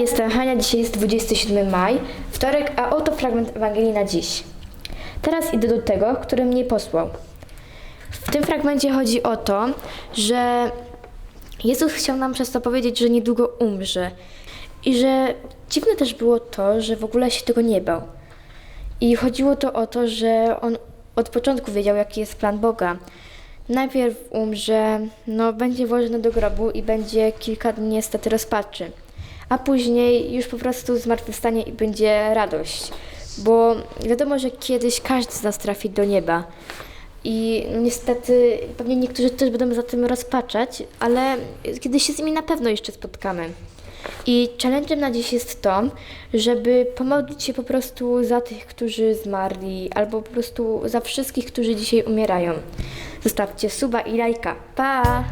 jestem Hania, dzisiaj jest 27 maj, wtorek, a oto fragment Ewangelii na dziś. Teraz idę do tego, który mnie posłał. W tym fragmencie chodzi o to, że Jezus chciał nam przez to powiedzieć, że niedługo umrze. I że dziwne też było to, że w ogóle się tego nie bał. I chodziło to o to, że on od początku wiedział, jaki jest plan Boga. Najpierw umrze, no będzie włożony do grobu i będzie kilka dni niestety rozpaczy. A później już po prostu zmartwychwstanie i będzie radość. Bo wiadomo, że kiedyś każdy z nas trafi do nieba. I niestety pewnie niektórzy też będą za tym rozpaczać, ale kiedyś się z nimi na pewno jeszcze spotkamy. I challenge'em na dziś jest to, żeby pomodlić się po prostu za tych, którzy zmarli, albo po prostu za wszystkich, którzy dzisiaj umierają. Zostawcie suba i lajka. Pa!